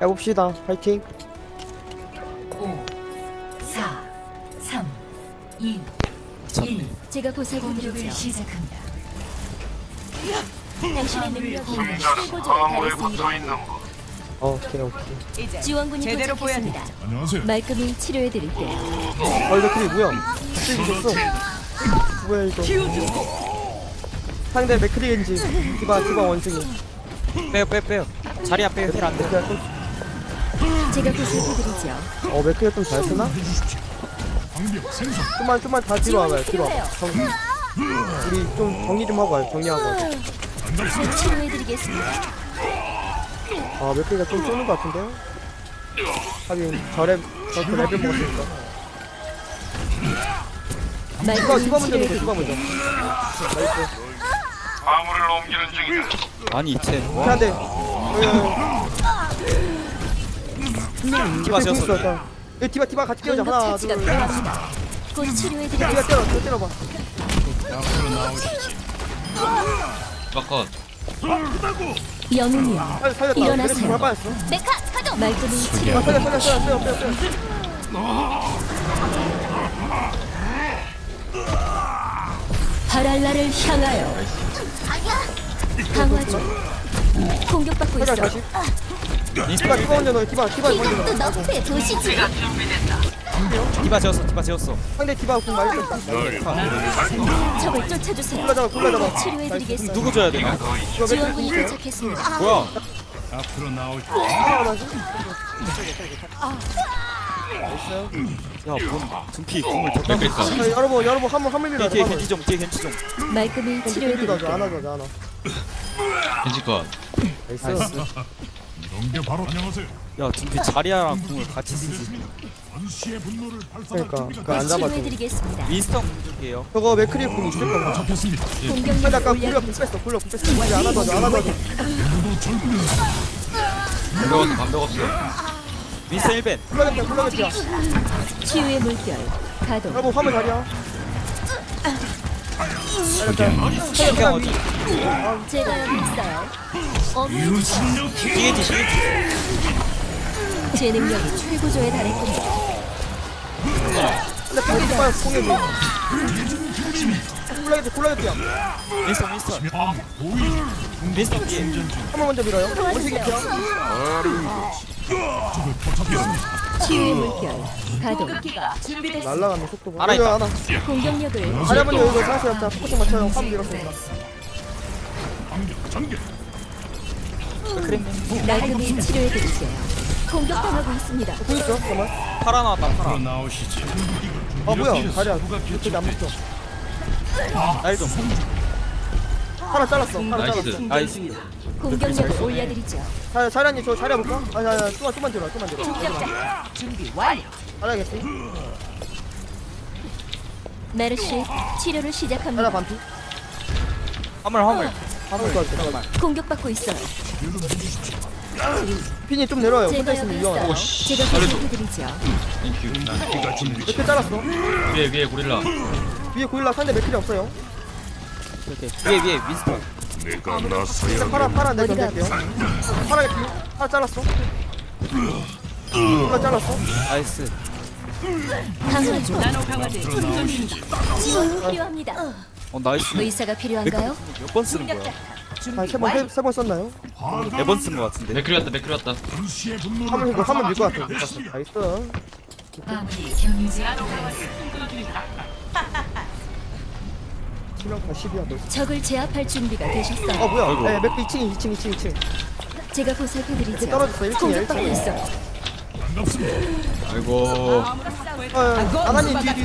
해봅시다. 파이팅. 5, 4, 3, 2, 1. 제가 공격을 보살펴드리죠. 시작합니다. 당신의 능력이 최고조에 달했습니다. 어, 오케이, 오케이. 지원군이 제대로 도착했습니다. 안녕하세요. 말끔히 치료해드릴게요. 어, 이거 크리 뭐야? 갑자기 죽었어. 뭐야, 이거. 상대 맥크리 엔지. 디바, 디바 원숭이. 빼요 빼요 빼요 자리야 빼요 힐 안돼 맥크리가 좀, 제가 보살펴드리죠. 어, 맥크리가 좀잘 쓰나? 좀만, 좀만 다 뒤로 와봐요, 뒤로 와봐. 정, 우리 좀 정리 좀 하고 와요, 정리하고 와요. 곧 치료해드리겠습니다. 아, 맥크리가 좀 쏘는 것 같은데요? 하긴, 저랩, 저그 랩을 먹었으니까. 디바, 말끔히 디바 먼저 디바 치료해드릴게요. 먼저. 나이스. 화물을 옮기는 중이다. 아니 이체 이렇게 한 대. 어, 디바 있어, 지었어 일단. 예, 디바, 디바 같이 끼워줘. 하나, 공격 둘, 셋. 곧 치료해드리겠습니다. 때려, 저 때려봐. 바깥 영웅이요. 빨리 살렸다. 일어나세요. 그래서 정말 빠졌어. 메카 가동. 말끔히 아, 치료. 살려, 살려, 살려, 살려, 살려, 살려. 바랄라를 향하여. 강화 중. 공격받고 살려, 있어. 다시. 디바, 디바 먼저 넣어, 디바, 디바 먼저 넣어. 이것도 너프의 도시지. 디바 지었어 디바 지었어 상대 디바 공 많이 썼다. 적을 쫓아주세요. 골라 잡아, 골라 잡아. 치료해드리겠습니다. 누구 줘야 되나 이거 맥주 지원군이 도착했습니다. 뭐야 앞으로 나오시지. 하나 하나씩. 야뭔 둠피 궁을 더 맥크리카 자, 여러분, 여러분, 한번 한번 밀어. 뒤에 겐지 좀 뒤에 겐지 좀 말끔히 줘, 치료해드릴게요. 하나 줘, 하나. 겐지 컷 나이스. 게 바로 안녕하세요. 야 둠피 자리야랑 궁을 같이 쓰지 원시의 분노를 발산할 그러니까, 준비가 그거 안 잡아줘. 치료해드리겠습니다. 윈스턴 공격이에요 저거 맥크리 공 있을 건가? 잡혔습니다. 공격력 근데 아까 굴려. 뺐어, 굴려 공 뺐어. 이제 더 줘. 방벽 없어 방벽 없어 윈스턴 1벤 굴러겠다, 굴러겠다. 치유의 물결 가동. 여러분, 화물 자리야. 그냥 어디 제가 여기 있어요. 어머니 뒤에 뒤 뒤에 제 능력이 최고조에 달했군요. 근데 방금 빠졌어, 공격이. 굴러겠다, 굴러겠다. 윈스턴 윈스턴 윈스턴 뒤에 한번 먼저 밀어요. 원숭이 피야. 치유의 물결 가동. 날라가는 속도 봐. 하나 여기 있다. 하나. 공격력을 다리 한번 여기서 상세 잡자. 포커싱 맞춰요. 화면 밀었습니다. 전개. 말끔히 치료해드릴게요. 공격당하고 있습니다. 공 있어? 잠깐만. 파라 나왔다 파라 나오시지. 아 뭐야? 다리야. 이렇게 안 붙어. 날좀 하나 잘랐어. 하나 나이스. 잘랐어. 나이스 공격력을 올려드리죠. 자, 자리아님 저 자리야 볼까? 아, 자, 자, 좀만 좀만 들어. 좀만 들어. 준비 완료. 잘하겠지? 메르시 치료를 시작합니다. 반피. 화물 화물 한번 더 할게. 공격받고 있어요. 핀이 좀 내려와요. 혼자 제가 있으면 여기 위험해. 있어요. 제가 보살펴드리죠. 땡큐. 위에 위에 고릴라 위에 고릴라 상대 맥힐이 없어요. 오케이 위에 위에 윈스턴 내가 나서야 파라 파라 내 어디가 던질게요. 파라 피. 파라 잘랐어. 파라 잘랐어. 나이스 필요합니다. 어 나이스 의사가 필요한가요? 몇 번 쓰는 거야 한세번세번 썼나요? 네 번 쓴 거 같은데 맥크리 왔다 맥크리 왔다 한번 이거 한번 밀것 같아. 나이스. 마무리 경유지가 되었습니다. 치명타 10이야 너. 적을 제압할 준비가 되셨어요. 어 뭐야? 아이고. 네, 맥 2층 2층 2층 2층. 제가 보살펴드리죠. 떨어졌어, 일층이야, 공격받고 일층. 반갑습니다. 아이고 어, 아나님 뒤 뒤. 뒤.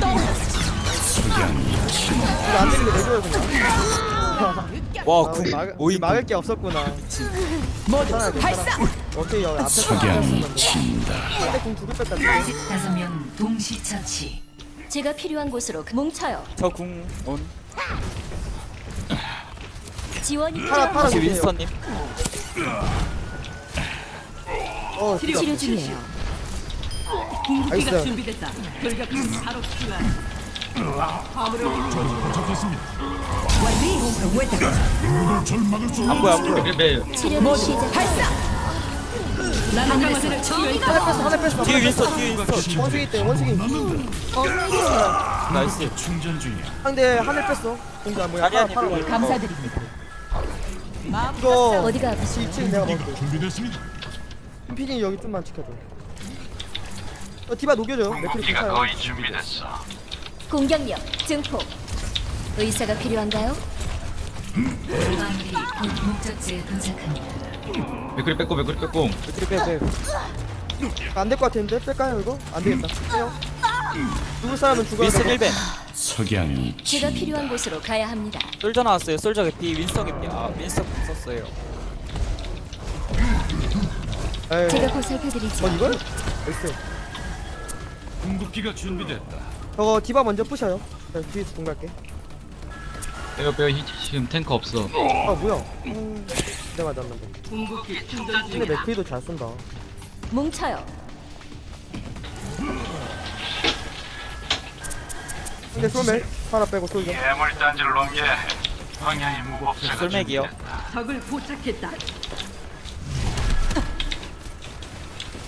이거 안 되는 게 내줘야 돼. 와궁 막, 오인 막을 게 없었구나. 괜찮아, 괜찮아. 어떻게 여기 앞에 상대 공 두개 뺐다. 다섯 명 동시 처치. 제가 필요한 곳으로 뭉쳐요. 저궁온 지원이 파라 파라 주세요. 윈스턴님. 어, 진짜. 치료 중이에요. 나이스. 누구도 절 막을 수안 보여 안 보여. 치료를 시작. 하나 뺐어 하나 뺐어. 뒤에 윈스턴 뒤에 윈스턴 원숭이 때 원숭이 나이스 충전 중이야. 상대 하늘 뺐어 공자 뭐야 아니, 아니, 팔아, 그거. 팔아. 감사드립니다. 이거 어디가 아프세요? 2층 내가 먹을게 준비됐습니다. 핀이 여기 좀만 지켜줘 어, 디바 녹여줘 기가 괜찮아 거의 준비됐어. 공격력 증폭. 의사가 필요한가요? 맥그리 뺏고 맥그리 뺏고. 맥크리 빼 빼 안될 것 같은데 뺄까요 이거? 안 되겠다 빼요 죽을 사람은 죽어야 윈스턴 돼 1배 석양이 제가 필요한 곳으로 가야 합니다. 솔저 나왔어요 솔저 개피 윈스턴 개피 아 윈스턴 공 썼어요 에이. 제가 보살펴드리죠. 어 이걸? 나이스 궁극기가 준비됐다. 저거 디바 먼저 부셔요 자, 뒤에 공 갈게 빼요 빼요 히- 지금 탱커 없어. 아 뭐야 음, 내가 맞았는데 근데 맥크리도 잘 쏜다 뭉쳐요. 근데 솔맥 하나 빼고 솔져 괴물단지를 넘겨야 해. 방향이 무겁게. 솔맥이요?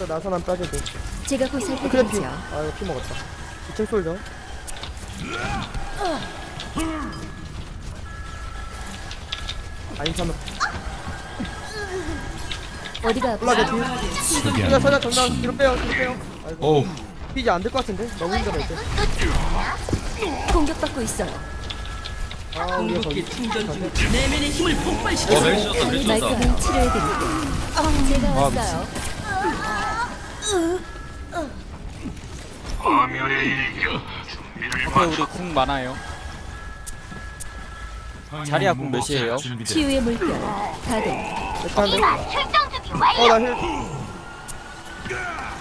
나선 안 빠져도 돼. 제가 그래 피. 보살펴드리죠. 아 이거 피 먹었다. 2층 솔져. 아니 잠깐 어디가 올라가? 뒤에 그냥 서자 전방 뒤로 빼요 뒤로 빼요. 아이고. 어우. 피지 안될 것 같은데? 너무 힘들어 이제 공격받고 있어요. 아 우리가 거기 어 멜시 졌다 멜시 졌다. 말끔히 치료해드릴게요. 제가 아, 왔어요. 파멸의 일격. 준비를 앞에 우리 궁 많아요 자리야 궁 몇이에요? 치유의 물결 가동. 괜찮은데 어나 힐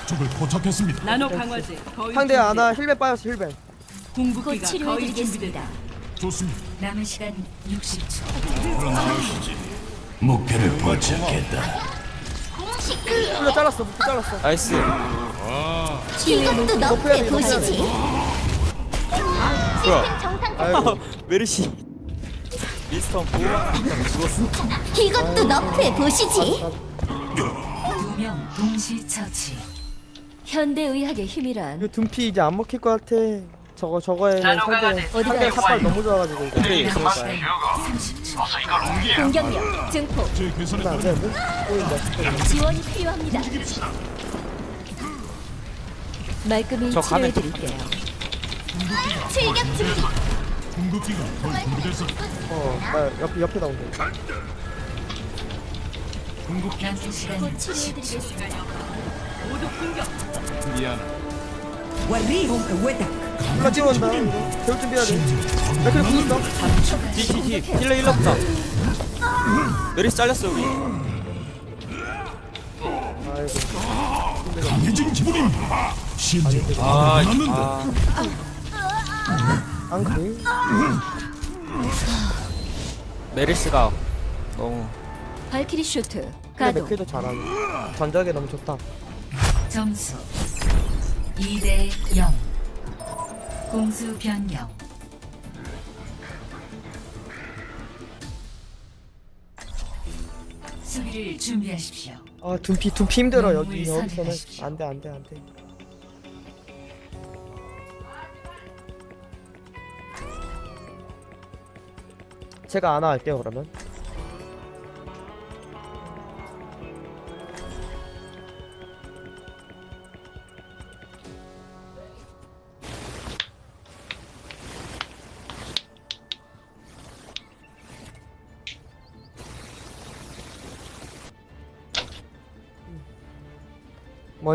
적을 포착했습니다. 나노 강화제 상대 아나 힐벤 빠졌어 힐벤 곧 궁극기가 거의 치료해드리겠습니다. 좋습니다. 남은 시간 60초. 목표를 포착했다. 풀려 잘랐어 묶고 잘랐어 나이스 돼 높여야 돼 뭐야 아이고 메르시 윈스턴 보호막 죽었어 이것도 너프해 보시지. 두 명 동시 처치. 현대 의학의 힘이란 이거 둔피 이제 안 먹힐 것 같아 저거 저거에는 상대 상대 삽발 너무 좋아가지고 이거 옮겨. 공격력 증폭. 안 되는데? 보인다 지원이 필요합니다. 말끔히 저 가면 치료해드릴게요. 궁극기가 거의 준비됐어. 어나 옆, 옆에 시간 곧 치료해드리겠습니다. 미안. 뛰어온다. 이거 배울 준비해야 돼. 맥크리 붙었어 뒤뒤뒤 힐러 힐러 부터 메르시 잘렸어 우리. 강해진 기분입니다. 심지어 아. 아 앙크 메르시가 너무 발키리 슈트 근데 가동. 맥크리도 잘하네. 전작에 너무 좋다. 점수 2대 0. 공수 변경. 수비를 준비하십시오. 아 둔피 둔피 힘들어 여기 눈물 여기서는. 안돼 안돼 안돼 제가 안아 할게요 그러면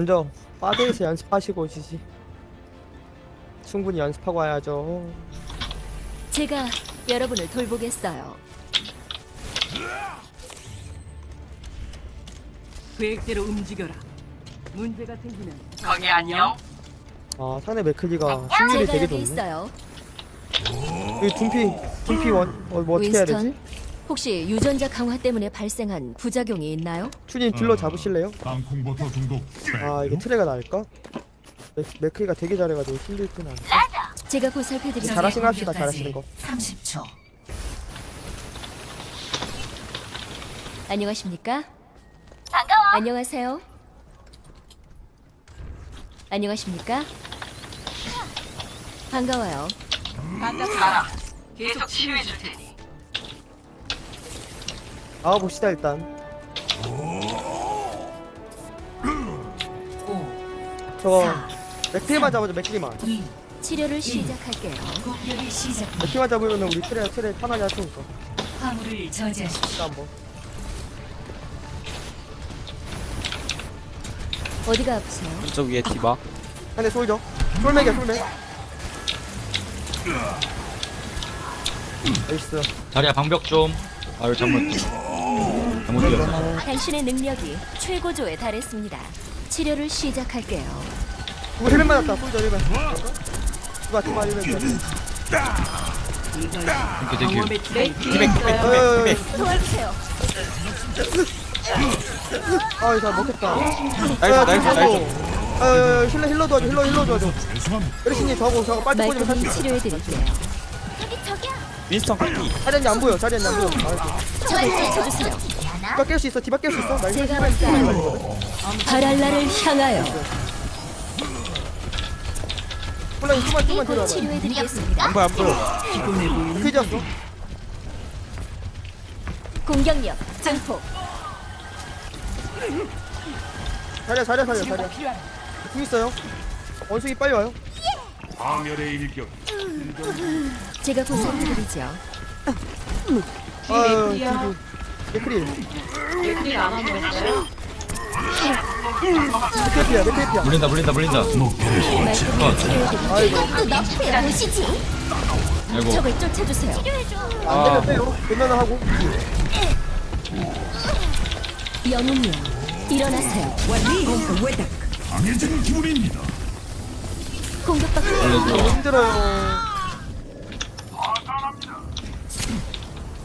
먼저 바드에서 연습하시고 오시지 충분히 연습하고 와야죠 제가 여러분을 돌보겠어요. 계획대로 움직여라. 문제가 생기면 아 상대 맥크리가 승률이 제가 되게 여기 좋네 있어요. 이 둔피 둔피 원 어, 뭐 어떻게 해야 되지? 윈스턴, 혹시 유전자 강화 때문에 발생한 부작용이 있나요? 추님 딜러 잡으실래요? 땅콩버터 중독. 아 이게 트레가 나을까? 맥, 맥크리가 되게 잘해가지고 힘들진 않아 제가 보살펴드리죠. 잘하신 거 합시다, 잘하시는 거. 30초. 안녕하십니까? 반가워. 안녕하세요. 안녕하십니까? 반가워요. 반갑다. 계속 치료해 줄 테니. 아 봅시다 일단. 5, 저거 4, 맥크리만 잡아줘 맥크리만. 2, 치료를 시작할게요. 맥크리만 잡으면 우리 트레 트레 편하게 할 테니까. 화물을 저지하십시오. 일단 한번. 어디가 아프세요? 왼쪽 위에 디바 한대 솔져. 솔맥이야 솔맥. 나이스. 자리야 방벽 좀 아유 잘못 잘못 당신의 능력이 최고조에 달했습니다. 치료를 시작할게요. 누구 헬멧 맞았다. 솔져 헬멧. 누가 헬멧. 이렇게. 어이 도와주세요. 아이 잘 먹겠다. 나이스 나이스 나이스 아유 힐러 힐러 도와줘 힐러 힐러 도와줘. 에르신님 저거 저거 빨리 꽂으면 말끔히 살수 치료해드릴게요. 윈스턴 피 자리한지 안 보여 자리한지 안 보여. 적을 쫓아주세요. 디바 깰 수 있어 디바 깰 수 있어. 나 제가 왔어요. 바랄라를 향하여 콜라님 좀만 좀만 곧 데려와봐. 치료해드리겠습니다. 안 보여 안 보여 크지였어. 공격력 증폭. 자리야 자리야 자리야 자리야. 궁 있어요. 원숭이 빨리 와요. 파멸의 일격. 제가 보살펴드리죠. 아유 뒤도. 맥크리. 맥크리야 맥크리야. 물린다 물린다 물린다 말끔히 치료해드리죠. 아이고 아이고 적을 쫓아주세요. 안 되면 빼요. 끝나나 하고. 영웅이요. 일어나세요. 강해진 기분입니다. 공격받고 너무 힘들어요.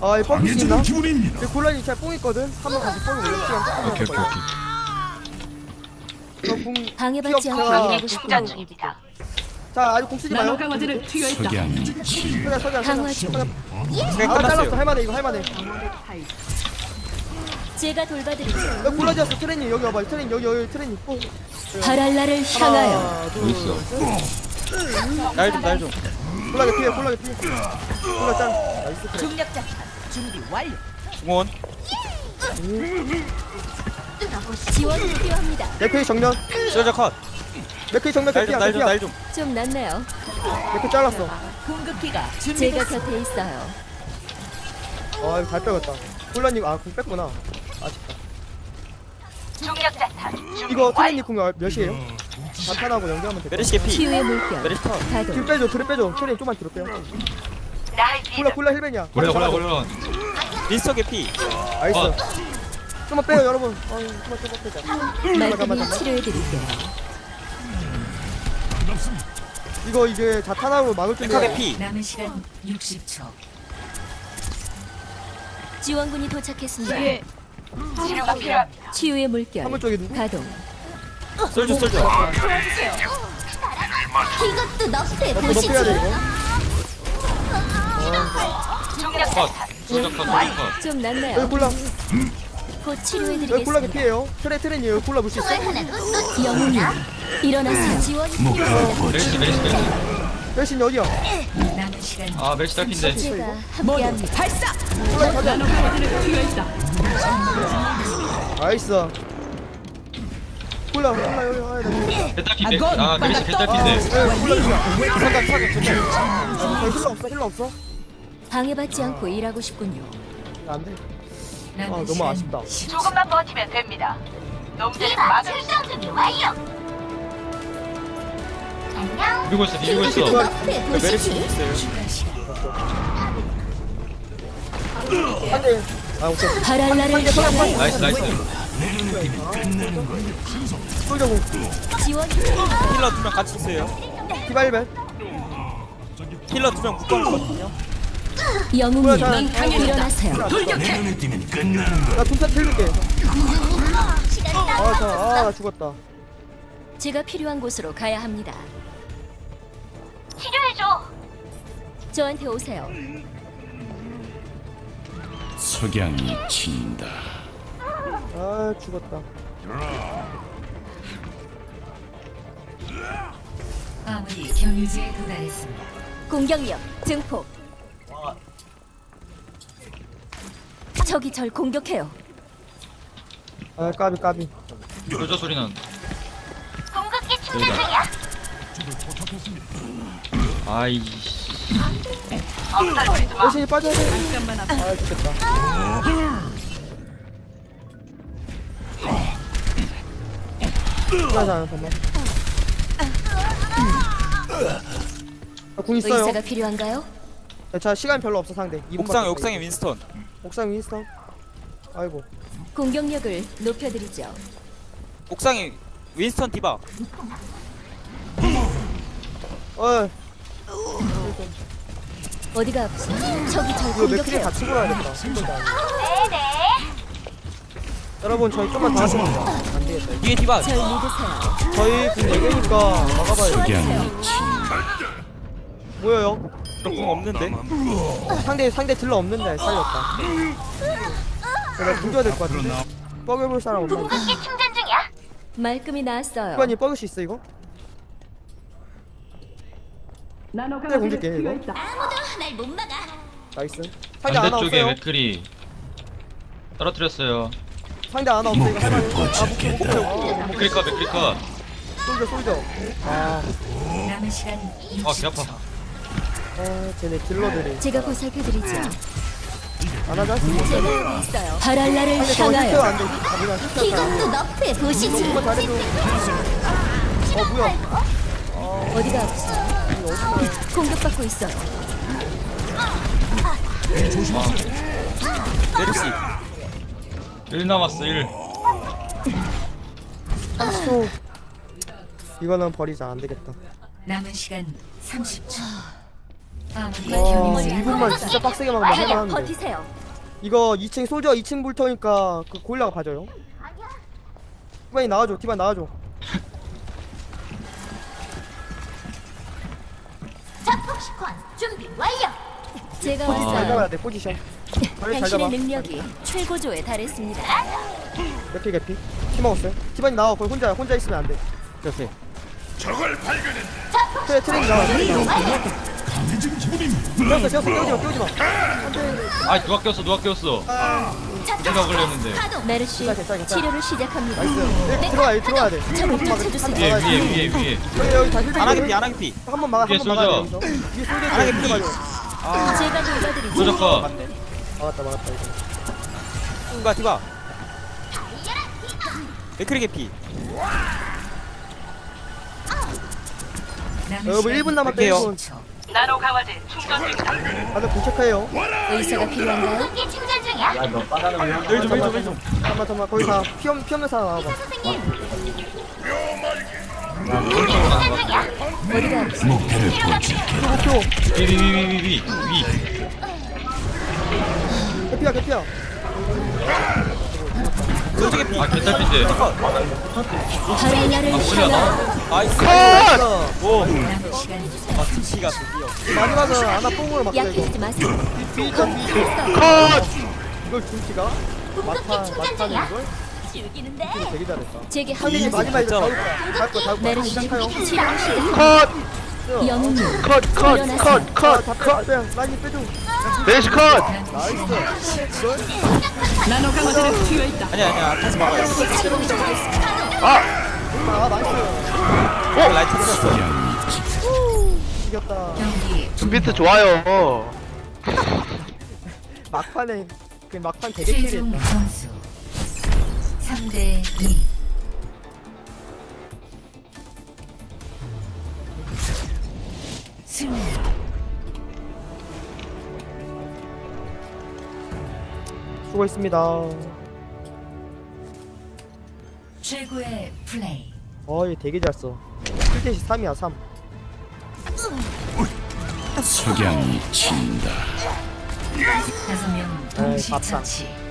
아, 이 뻥이 있나? 기분입니다. 이 곤란이 잘 뽕있거든? 한번 가서 뽕이 올려. 시간 조금 오케이 오케이 오케이 저 공, 방해받지 않고 일하고 싶군요. 자, 아직 공 쓰지 마요. 나노 강화제를 투여했다. 석양이 서자, 서자, 강화 서자. 중. 서자. 그냥 아, 잘랐어. 끝났어요 할만해, 이거 할만해. 제가 돌봐드리죠. 여기 곤란이었어, 트레님. 여기 와봐. 트레님, 여기, 여기 트레님. 뽕. 바랄라를 향하여 하나, 있어? 셋. 날좀날좀 곤란이 피해, 곤란이 피해. 곤란 짠. 나이스 트레. 중 원 지원이 필요합니다. 맥크리 정면. 쏠져 컷 맥크리 정면 개피야, 날좀 개피야. 날좀 좀 낫네요. 맥크리 잘랐어. 제가 곁에 있어요. 아, 이거 잘 빼갔다. 곤란이, 아, 공 뺐구나. 아쉽다. 이거 트레님 공 몇이에요? 자탄하고 연결하면 돼. 메르시 피 치유의 물결. 메르시 컷 뒤로. 빼줘, 뒤로 빼줘. 트레님 좀만 뒤로 빼요. 굴라, 굴라 힐맨이야. 골라 골라 골라 윈스턴 개피 나이스. 어. 좀만 빼요, 여러분. 아유, 좀만 좀만 빼자. 잠깐만, 말끔히 잠깐만. 치료해드릴게요. 이거 이제 자탄하고 막을 메카 텐데. 개피 남은 시간 60초. 지원군이 도착했습니다. 치유의 물결. 한번 쪽에 누구? 가동. 쏠져 쏠져 이것도 너프에 너 빼야 돼 이거. 컷 소적 컷 소적 컷좀 여기 낫네요. 굴라, 곧 여기 치료해드리겠습니다. 개피예요. 트레 트레님 여기 굴라 물수 있어. 영웅이 일어나세요. 지원이 필요합니다. 메리시 메리시 메리시 대신 어디야? 아 메리시 딸핀데 제가 함께합니다. 가자. 나노 강화제를 투여했다. 나이스. 굴라 굴라 여기 와야 돼. 개딸핀데 아 메리시 개딸핀데 여기 굴라 굴라. 사각 사각 좋네. 힐러 없어 힐러 없어. 방해받지 않고 일하고 싶군요. 안 돼. 아, 너무 아쉽다. 10초. 조금만 버티면 됩니다. 놈들이 막을 수 준비 완료. 안녕. 비비고 있어 비비고 있어 너프에 메르시 보시지. 있어요. 아 오케이. 바랄라를 향하여 나이스 나이스. 지원이 힐러 두 명 같이 있어요 디바일벤. 힐러 두 명 묶어놓거든요 영웅이 뭐야, 자, 넌 강해졌다. 일어나세요. 나 분산 틀릴게. 아, 자, 아, 나 죽었다. 제가 필요한 곳으로 가야 합니다. 치료해줘. 저한테 오세요. 석양이 친다. 아, 죽었다. 화물이 경유지에 도달했습니다. 공격력 증폭. 적이 절 공격해요. 아 까비 까비 솔저 소리 난. 공급기 충전 중이야. 아이씨. 엄살 부리지 마. 열심히 빠져야 돼아 좋겠다 시간이 안 잠깐만 아, 궁 있어요 의사가 필요한가요? 자 시간 별로 없어 상대 없어, 옥상에 윈스턴. 옥상 윈스턴 아이고 공격력을 높여드리죠. 옥상에 윈스턴 디바. 어 어디가 절 이거 맥크리 공격해요. 같이 네네. 여러분 저희 좀만 더 돼요 안 되겠다. 뒤에 디바. 절 믿으세요. 저희 궁 4개니까 막아봐요 석양이 친다. 뭐예요? 저궁 없는데. 상대 상대 딜러 없는데 살렸다 내가 궁줘야 될 것 같은데 뻐겨볼 사람 없나? 공급기 충전 중이야. 말끔히 나왔어요. 후반이 뻐길 수 있어 이거? 상대 공줄게 이거 아무도 날 못 막아. 나이스 상대 하나 반대쪽에 없어요 맥크리. 떨어뜨렸어요. 상대 하나 없어 이거 할만해 아. 목표 컷 맥크리 컷. 솔져 솔져 아, 남은 시간 아, 개 아파. 아 쟤네 딜러들이 제가 보살펴드리죠. 안 하자 상대 제가 여기 있어요. 바랄라를 향하여 안돼 가비가 힐케어 이것도 너프에 보시지. 잘해줘 어 뭐야 어디가 아프죠? 공격받고 있어요. 메르시. 1 남았어 1. 또 이거는 버리자 안 되겠다 남은 시간 30초. 와 경유지에 2분만 진짜 빡세게 막으면 그냥 할만한데 버티세요. 이거 2층 솔저 2층 불터니까 그 고릴라가 봐줘요. 티바니 나와줘 티바니 나와줘. 자폭 시퀀스 준비 완료. 제가 포지션 잘 왔어요. 잡아야 돼 포지션. 다리 잘 잡아 당신의 능력이 최고조에 달했습니다. 개피 개피. 티 먹었어요. 티바니 나와 거기 혼자야 혼자 있으면 안돼. 이렇게. 트레 트레이 나와. 트레이 나와 꼈어 꼈어 끼우지마 끼우지 마 아 누가 꼈어 누가 꼈어. 내가 걸렸는데. 메르시 괜찮아. 치료를 시작합니다. 나이스 네, 들어와 여기 들어와야 돼 적을 쫓아주세요. 위에 위에 위에 위에. 여기 여기 다 힐백 안하게 피 안하게 피. 한번 막아 위에 한번 막아야 돼 솔져. 여기서 위에 솔져 안하게 피. 맞아 제가 컷. 맞네. 막았다 막았다 이거 디바 디바. 맥크리 개피. 남은 여러분, 시간 1분 남았다, 1분. 1분. 나노 강화제 충전 중이다. 다들 도착해요 의사가 필요한가요? 공급기 충전 중이야. 일좀 일좀 일좀 잠깐만 잠깐만 거기 다피 없는 피 없는 사람 나와봐 선생님. 충전 중이야. 어디가? 목표를 포착해. 목표 위위위위위 위. 개피야 개피야 솔직히 피. 아 개딸핀데. 아 몰라 나. 나이스. 컷! 오. 시간 아 드디어. 마지막은 아나 뽕으로 막자 이거 약해지지 마세요. 컷! 이걸 중치가? 막판 막판에 이걸? 즐기는데. 이거 되게 잘했다 제게 이 합류하세요. 마지막에 이제 다올 거야 다올 거야 다올 거야 메르시 시작하요 치료를 시작. 컷! 영웅 컷! 컷! 컷! 컷! 다 컷! 빼 라인이 빼줘 메시 컷! 나이스? 나노 강화제는 튀어 있다. 아니야 아니야 다시 막아요. 아 나이스 오 라이트 터졌어. 석양이 친다. 이겼다 경기 준비트 좋아요. 막판에 그 막판 되게 최종 캐리했다 점수 3대 2. 승리. 수고했습니다 최고의 플레이. 어이 되게 잘써 7대시 3이야 3 석양이 친다. 다섯 명 동시 밥상. 처치.